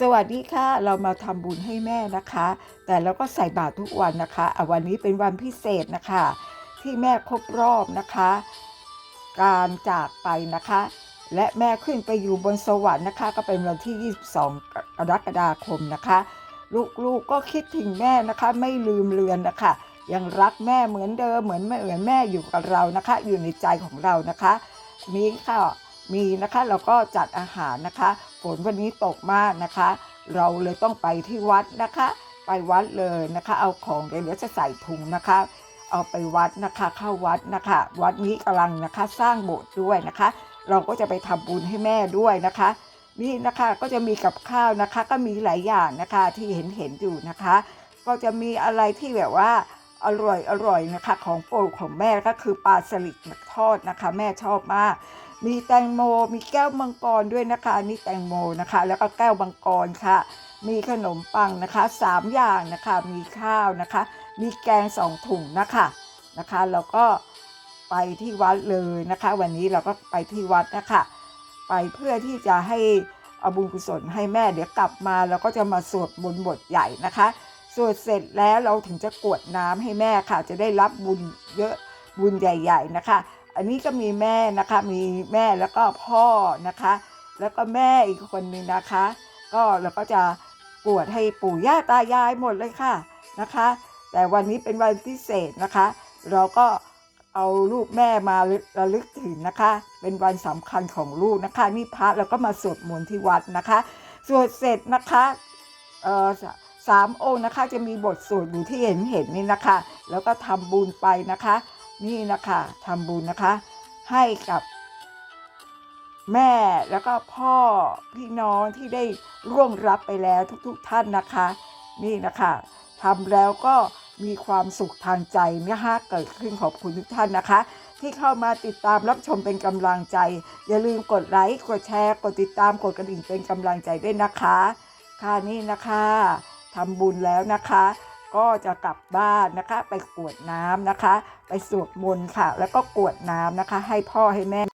สวัสดีค่ะ เรามาทำบุญให้แม่นะคะ แต่เราก็ใส่บาตรทุกวันนะคะอะวันนี้เป็นวันพิเศษนะคะ ที่แม่ครบรอบนะคะ การจากไปนะคะ และแม่ขึ้นไปอยู่บนสวรรค์นะคะ ก็เป็นวันที่ 22 กรกฎาคมนะคะ ลูกๆก็คิดถึงแม่นะคะ ไม่ลืมเลือนนะคะ ยังรักแม่เหมือนเดิมเหมือนแม่เหมือนแม่อยู่กับเรานะคะ อยู่ในใจของเรานะคะ นี้ค่ะมีนะคะเราก็จัดอาหารนะคะ ฝนวันนี้ตกมากนะคะ เราเลยต้องไปที่วัดนะคะ ไปวัดเลยนะคะ เอาของเดี๋ยวจะใส่ถุงนะคะ เอาไปวัดนะคะเข้าวัดนะคะ วัดนี้กำลังนะคะสร้างโบสถ์ด้วยนะคะ เราก็จะไปทำบุญให้แม่ด้วยนะคะ นี่นะคะก็จะมีกับข้าวนะคะ ก็มีหลายอย่างนะคะที่เห็นเห็นอยู่นะคะ ก็จะมีอะไรที่แบบว่าอร่อยอร่อยนะคะ ของโปรดของแม่ก็คือปลาสลิดทอดนะคะ แม่ชอบมาก มีแตงโม มีแก้วมังกรด้วยนะคะนี่แตงโมนะคะ แล้วก็แก้วมังกรค่ะ มีขนมปังนะคะสามอย่างนะคะ มีข้าวนะคะ มีแกงสองถุงนะคะนะคะ แล้วก็ไปที่วัดเลยนะคะ วันนี้เราก็ไปที่วัดนะคะ ไปเพื่อที่จะให้เอาบุญกุศลให้แม่เดี๋ยวกลับมาเราก็จะมาสวดบนบทใหญ่นะคะสวดเสร็จแล้วเราถึงจะกรวดน้ำให้แม่ค่ะ จะได้รับบุญเยอะบุญใหญ่ ๆนะคะ อันนี้ก็มีแม่นะคะ มีแม่แล้วก็พ่อนะคะ แล้วก็แม่อีกคนนึงนะคะ ก็เราก็จะกวดให้ปู่ย่าตายายหมดเลยค่ะนะคะ แต่วันนี้เป็นวันพิเศษนะคะ เราก็เอาลูกแม่มาระลึกถึงนะคะ เป็นวันสำคัญของลูกนะคะนี่พระเราก็มาสวดมนต์ที่วัดนะคะสวดเสร็จนะคะเอ่อสสามองค์นะคะจะมีบทสวดอยู่ที่เห็นเห็นนี่นะคะ แล้วก็ทำบุญไปนะคะ นี่นะคะทำบุญนะคะ ให้กับแม่แล้วก็พ่อพี่น้องที่ได้ร่วงรับไปแล้วทุกๆทท่านนะคะ นี่นะคะทำแล้วก็มีความสุขทางใจนะคะเกิดขึ้นขอบคุณทุกท่านนะคะ ที่เข้ามาติดตามรับชมเป็นกำลังใจ อย่าลืมกดไลค์กดแชร์ กดติดตามกดกระดิ่งเป็นกำลังใจด้วยนะคะ ค่ะนี่นะคะทำบุญแล้วนะคะ ก็จะกลับบ้านนะคะ ไปกวดน้ำนะคะ ไปสวดมนต์ค่ะ แล้วก็กวดน้ำนะคะ ให้พ่อให้แม่